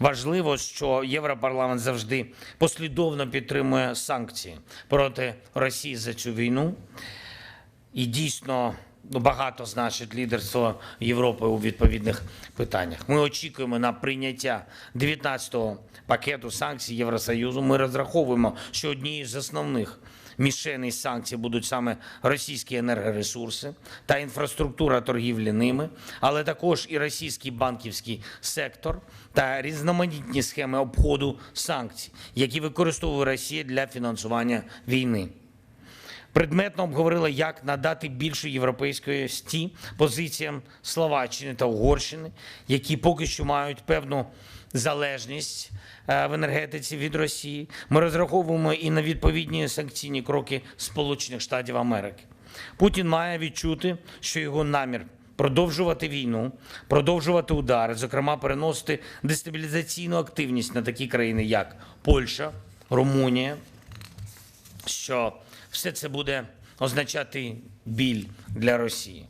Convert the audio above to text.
Важливо, що Європарламент завжди послідовно підтримує санкції проти Росії за цю війну. І дійсно багато значить лідерство Європи у відповідних питаннях. Ми очікуємо на прийняття 19-го пакету санкцій Євросоюзу. Ми розраховуємо, що однією з основних мішеней санкцій будуть саме російські енергоресурси та інфраструктура торгівлі ними, але також і російський банківський сектор та різноманітні схеми обходу санкцій, які використовує Росія для фінансування війни. Предметно обговорили, як надати більше європейської сті позиціям Словаччини та Угорщини, які поки що мають певну залежність е, в енергетиці від Росії. Ми розраховуємо і на відповідні санкційні кроки Сполучених Штатів Америки. Путін має відчути, що його намір продовжувати війну, продовжувати удари, зокрема переносити дестабілізаційну активність на такі країни, як Польща, Румунія, що все це буде означати біль для Росії.